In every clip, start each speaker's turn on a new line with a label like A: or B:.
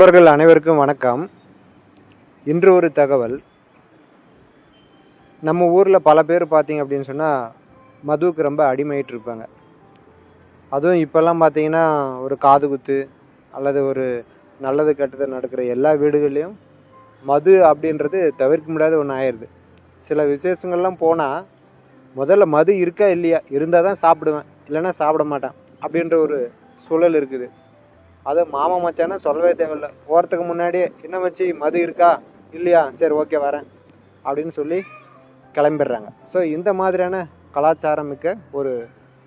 A: நண்பர்கள் அனைவருக்கும் வணக்கம். இன்று ஒரு தகவல். நம்ம ஊரில் பல பேர் பார்த்தீங்க அப்படின்னு சொன்னால் மதுவுக்கு ரொம்ப அடிமையிட்டு இருப்பாங்க. அதுவும் இப்போல்லாம் பார்த்தீங்கன்னா ஒரு காது குத்து அல்லது ஒரு நல்லது கெட்டது நடக்கிற எல்லா வீடுகள்லேயும் மது அப்படின்றது தவிர்க்க முடியாத ஒன்று ஆயிடுது சில விசேஷங்கள்லாம் போனால் முதல்ல மது இருக்கா இல்லையா? இருந்தால் தான் சாப்பிடுவேன். இல்லைன்னா சாப்பிட மாட்டேன் அப்படின்ற ஒரு சூழல் இருக்குது. அது மாமா மச்சான்னு சொல்லவே தேவையில்ல. போகிறதுக்கு முன்னாடியே என்ன வச்சு மது இருக்கா? இல்லையா? சரி ஓகே வரேன். அப்படின்னு சொல்லி கிளம்பிடுறாங்க. ஸோ இந்த மாதிரியான கலாச்சாரம் மிக்க ஒரு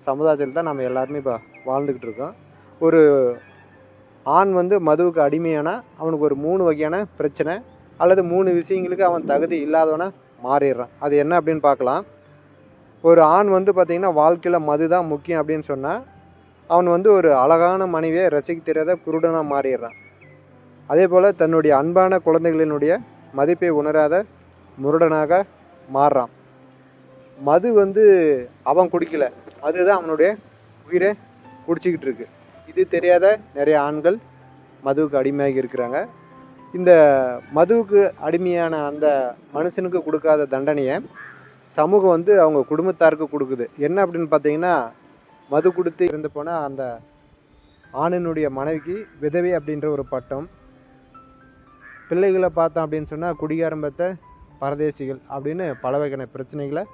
A: சமுதாயத்தில் தான் நம்ம எல்லாருமே இப்போ வாழ்ந்துக்கிட்டு இருக்கோம். ஒரு ஆண் வந்து மதுவுக்கு அடிமையானா அவனுக்கு ஒரு மூணு வகையான பிரச்சனை அல்லது மூணு விஷயங்களுக்கு அவன் தகுதி இல்லாதவனை மாறிடுறான். அது என்ன அப்படின்னு பார்க்கலாம். ஒரு ஆண் வந்து பார்த்திங்கன்னா வாழ்க்கையில் மது தான் முக்கியம் அப்படின்னு சொன்னால் அவன் வந்து ஒரு அழகான மனைவியை ரசிக்க தெரியாத குருடனாக மாறிடுறான். அதே போல் தன்னுடைய அன்பான குழந்தைகளினுடைய மதிப்பை உணராத முருடனாக மாறுறான். மது வந்து அவன் குடிக்கல. அதுதான் அவனுடைய உயிரை குடிச்சிக்கிட்டு இருக்கு. இது தெரியாத நிறைய ஆண்கள் மதுவுக்கு அடிமையாகி இருக்கிறாங்க. இந்த மதுவுக்கு அடிமையான அந்த மனுஷனுக்கு கொடுக்காத தண்டனையை சமூகம் வந்து அவங்க குடும்பத்தாருக்கு கொடுக்குது. என்ன அப்படின்னு பார்த்தீங்கன்னா மது கொடுத்து இருந்து போன அந்த ஆணினுடைய மனைவிக்கு விதவை அப்படின்ற ஒரு பட்டம். பிள்ளைகளை பார்த்தோம் அப்படின்னு சொன்னால் குடியாரம்பத்தை பரதேசிகள் அப்படின்னு பல வகையான பிரச்சனைகளை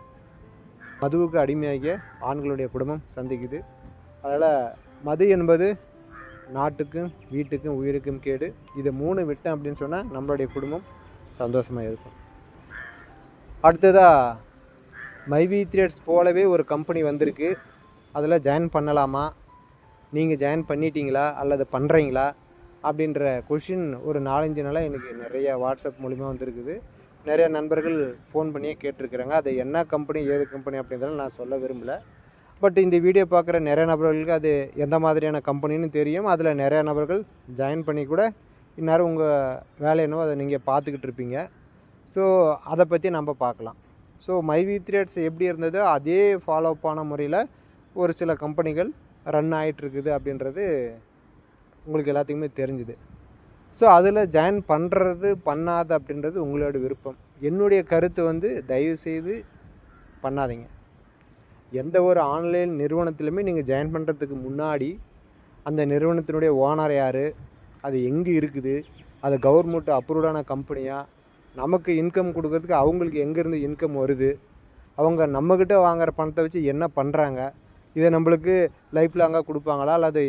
A: மதுவுக்கு அடிமையாகிய ஆண்களுடைய குடும்பம் சந்திக்குது. அதனால் மது என்பது நாட்டுக்கும் வீட்டுக்கும் உயிருக்கும் கேடு. இது மூணு விட்டம் அப்படின்னு சொன்னால் நம்மளுடைய குடும்பம் சந்தோஷமாக இருக்கும். அடுத்ததாக மைவி த்ரேட்ஸ் போலவே ஒரு கம்பெனி வந்திருக்கு. அதில் ஜாயின் பண்ணலாமா? நீங்கள் ஜாயின் பண்ணிட்டீங்களா? அல்லது பண்ணுறீங்களா அப்படின்ற கொஷின் ஒரு நாலஞ்சு நாளாக எனக்கு நிறைய வாட்ஸ்அப் மூலிமா வந்திருக்குது. நிறைய நண்பர்கள் ஃபோன் பண்ணியே கேட்டிருக்கிறாங்க. அது என்ன கம்பெனி ஏது கம்பெனி அப்படின்றத நான் சொல்ல விரும்பல. பட் இந்த வீடியோ பார்க்குற நிறைய நபர்களுக்கு அது எந்த மாதிரியான கம்பெனின்னு தெரியும். அதில் நிறைய நபர்கள் ஜாயின் பண்ணி கூட இந்நேரம் உங்கள் வேலை என்னவோ அதை நீங்கள் பார்த்துக்கிட்டு இருப்பீங்க. ஸோ அதை பற்றி நம்ம பார்க்கலாம். ஸோ மை வி த்ரேட்ஸ் எப்படி இருந்ததோ அதே ஃபாலோ ஆன முறையில் ஒரு சில கம்பெனிகள் ரன் ஆகிட்டு இருக்குது அப்படின்றது உங்களுக்கு எல்லாத்துக்குமே தெரிஞ்சுது. ஸோ அதில் ஜாயின் பண்ணுறது பண்ணாத அப்படின்றது உங்களோட விருப்பம். என்னுடைய கருத்து வந்து தயவு செய்து பண்ணாதீங்க. எந்த ஒரு ஆன்லைன் நிறுவனத்திலுமே நீங்கள் ஜாயின் பண்ணுறதுக்கு முன்னாடி அந்த நிறுவனத்தினுடைய ஓனர் யார் அது எங்கே இருக்குது அது கவர்மெண்ட் அப்ரூவ்டான கம்பெனியாக நமக்கு இன்கம் கொடுக்கறதுக்கு அவங்களுக்கு எங்கேருந்து இன்கம் வருது அவங்க நம்மக்கிட்ட வாங்குற பணத்தை வச்சு என்ன பண்ணுறாங்க இதை நம்மளுக்கு லைஃப் லாங்காக கொடுப்பாங்களா? அல்லது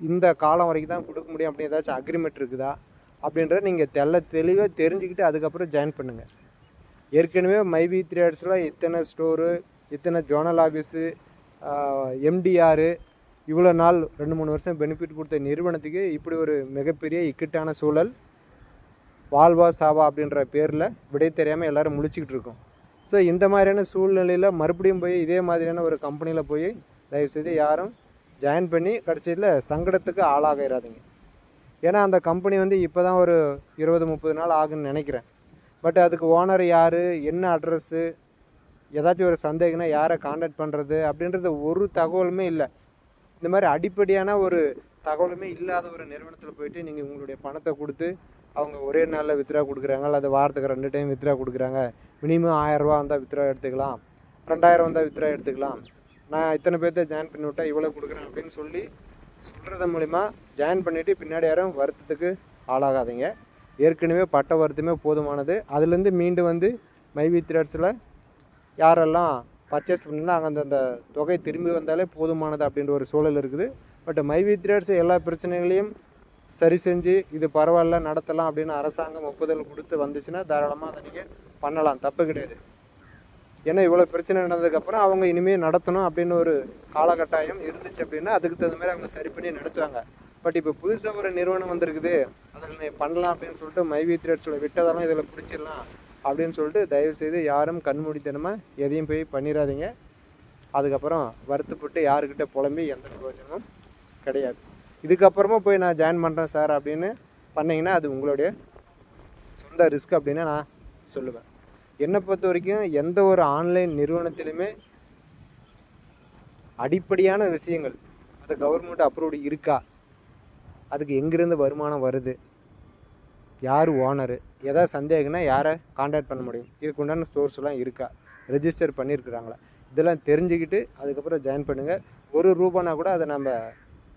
A: இந்த காலம் வரைக்கும் தான் கொடுக்க முடியும் அப்படின்னு ஏதாச்சும் அக்ரிமெண்ட் இருக்குதா? அப்படின்றத நீங்கள் தெல்ல தெளிவாக தெரிஞ்சுக்கிட்டு அதுக்கப்புறம் ஜாயின் பண்ணுங்கள் ஏற்கனவே மைவி த்ரேட்ஸில் இத்தனை ஸ்டோரு இத்தனை ஜோனல் ஆஃபீஸு எம்டிஆர் இவ்வளோ நாள் ரெண்டு மூணு வருஷம் பெனிஃபிட் கொடுத்த நிறுவனத்துக்கு இப்படி ஒரு மிகப்பெரிய இக்கட்டான சூழல் வாழ்வா சாவா அப்படின்ற பேரில் விடை தெரியாமல் எல்லோரும் முழிச்சிக்கிட்டு இருக்கோம். ஸோ இந்த மாதிரியான சூழ்நிலையில் மறுபடியும் போய் இதே மாதிரியான ஒரு கம்பெனியில் போய் தயவுசெய்து யாரும் ஜாயின் பண்ணி கடைசியில் சங்கடத்துக்கு ஆளாகிறாதீங்க. ஏன்னா அந்த கம்பெனி வந்து இப்போ தான் ஒரு இருபது முப்பது நாள் ஆகுன்னு நினைக்கிறேன். பட் அதுக்கு ஓனர் யார்? என்ன அட்ரஸ்ஸு ஏதாச்சும் ஒரு சந்தேகம்னா யாரை காண்டாக்ட் பண்ணுறது அப்படின்றது ஒரு தகவலுமே இல்லை. இந்த மாதிரி அடிப்படையான ஒரு தகவலுமே இல்லாத ஒரு நிறுவனத்தில் போயிட்டு நீங்கள் உங்களுடைய பணத்தை கொடுத்து அவங்க ஒரே நாளில் வித்ரா கொடுக்குறாங்க. அல்லது வாரத்துக்கு ரெண்டு டைம் வித்ரா கொடுக்குறாங்க. மினிமம் ஆயிரரூவா வந்தால் வித்ரா எடுத்துக்கலாம். ரெண்டாயிரம் வந்தால் வித்ரா எடுத்துக்கலாம். நான் இத்தனை பேர்த்த ஜாயின் பண்ணி விட்டா இவ்வளோ கொடுக்குறேன் அப்படின்னு சொல்லி சொல்கிறது மூலிமா ஜாயின் பண்ணிவிட்டு பின்னாடி யாரும் வருத்தத்துக்கு ஆளாகாதீங்க. ஏற்கனவே பட்ட வருத்தமே போதுமானது. அதுலேருந்து மீண்டும் வந்து மைவி த்ரெட்ஸில் யாரெல்லாம் பர்ச்சேஸ் பண்ணலாம் அங்கே அந்த தொகை திரும்பி வந்தாலே போதுமானது அப்படின்ற ஒரு சூழல் இருக்குது. பட் மைவி த்ரெட்ஸ் எல்லா பிரச்சனைகளையும் சரி செஞ்சு இது பரவாயில்ல நடத்தலாம் அப்படின்னு அரசாங்கம் ஒப்புதல் கொடுத்து வந்துச்சுன்னா தாராளமாக அதை நீங்கள் பண்ணலாம். தப்பு கிடையாது. ஏன்னா இவ்வளோ பிரச்சனை நடந்ததுக்கப்புறம் அவங்க இனிமேல் நடத்தணும் அப்படின்னு ஒரு காலகட்டாயம் இருந்துச்சு அப்படின்னா அதுக்கு தகுந்த மாதிரி அவங்க சரி பண்ணி நடத்துவாங்க. பட் இப்போ புதுசாக ஒரு நிறுவனம் வந்திருக்குது. அதில் நீ பண்ணலாம் அப்படின்னு சொல்லிட்டு மைவி த்ரேட்ஸில் விட்டதெல்லாம் இதில் பிடிச்சிடலாம் அப்படின்னு சொல்லிட்டு தயவுசெய்து யாரும் கண்மூடித்தனமாக எதையும் போய் பண்ணிடாதீங்க அதுக்கப்புறம் வருத்தப்பட்டு யாருக்கிட்ட புலம்பி எந்த பிரயோஜனமும் கிடையாது. இதுக்கப்புறமா போய் நான் ஜாயின் பண்ணுறேன் சார் அப்படின்னு பண்ணிங்கன்னா அது உங்களுடைய சொந்த ரிஸ்க் அப்படின்னு நான் சொல்லுவேன். என்னை பொறுத்த வரைக்கும் எந்த ஒரு ஆன்லைன் நிறுவனத்திலுமே அடிப்படையான விஷயங்கள் அது கவர்மெண்ட் அப்ரூவ்டு இருக்கா? அதுக்கு எங்கேருந்து வருமானம் வருது? யார் ஓனரு எதாவது சந்தேகம்னா யாரை காண்டாக்ட் பண்ண முடியும்? இதுக்கு உண்டான சோர்ஸ்லாம் இருக்கா? ரெஜிஸ்டர் பண்ணியிருக்கிறாங்களா? இதெல்லாம் தெரிஞ்சுக்கிட்டு அதுக்கப்புறம் ஜாயின் பண்ணுங்கள் ஒரு ரூபானா கூட அதை நம்ம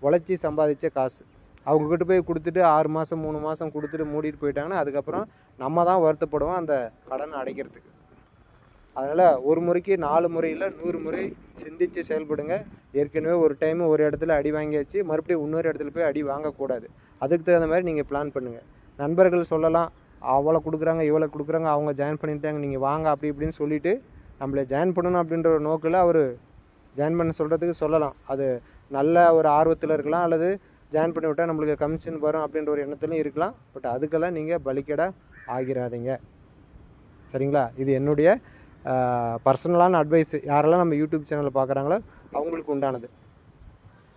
A: உழைச்சி சம்பாதிச்ச காசு. அவங்கக்கிட்ட போய் கொடுத்துட்டு ஆறு மாதம் மூணு மாதம் கொடுத்துட்டு மூடிட்டு போயிட்டாங்கன்னா அதுக்கப்புறம் நம்ம தான் வருத்தப்படுவோம் அந்த கடனை அடைக்கிறதுக்கு. அதனால் ஒரு முறைக்கு நாலு முறையில் நூறு முறை சிந்தித்து செயல்படுங்க. ஏற்கனவே ஒரு டைம் ஒரு இடத்துல அடி வாங்கியாச்சு மறுபடியும் இன்னொரு இடத்துல போய் அடி வாங்கக்கூடாது. அதுக்கு தகுந்த மாதிரி நீங்கள் பிளான் பண்ணுங்கள் நண்பர்கள் சொல்லலாம் அவ்வளோ கொடுக்குறாங்க இவ்வளோ கொடுக்குறாங்க அவங்க ஜாயின் பண்ணிட்டாங்க நீங்கள் வாங்க அப்படி இப்படின்னு சொல்லிவிட்டு நம்மளை ஜாயின் பண்ணணும் அப்படின்ற ஒரு நோக்கில் அவர் ஜாயின் பண்ண சொல்கிறதுக்கு சொல்லலாம். அது நல்ல ஒரு ஆர்வத்தில் இருக்கலாம் அல்லது ஜாயின் பண்ணி விட்டால் நம்மளுக்கு கமிஷன் வரும் அப்படின்ற ஒரு எண்ணத்துலையும் இருக்கலாம். பட் அதுக்கெல்லாம் நீங்கள் பலிக்கடா ஆகிராதீங்க. சரிங்களா? இது என்னுடைய பர்சனலான அட்வைஸ் யாரெல்லாம் நம்ம யூடியூப் சேனலில் பார்க்குறாங்களோ அவங்களுக்கு உண்டானது.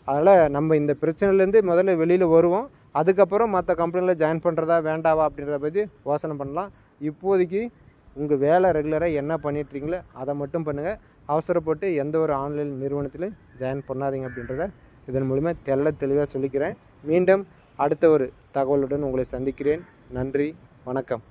A: அதனால் நம்ம இந்த பிரச்சனையிலேருந்து முதல்ல வெளியில் வருவோம். அதுக்கப்புறம் மற்ற கம்பெனியில் ஜாயின் பண்ணுறதா வேண்டாவா அப்படின்றத பற்றி யோசனை பண்ணலாம். இப்போதைக்கு உங்கள் வேலை ரெகுலராக என்ன பண்ணிட்டுருக்கீங்களோ அதை மட்டும் பண்ணுங்கள் அவசரப்பட்டு எந்த ஒரு ஆன்லைன் நிறுவனத்திலையும் ஜாயின் பண்ணாதீங்க அப்படின்றத இதன் மூலமாக தெள்ள தெளிவாக சொல்லிக்கிறேன். மீண்டும் அடுத்த ஒரு தகவலுடன் உங்களை சந்திக்கிறேன். நன்றி வணக்கம்.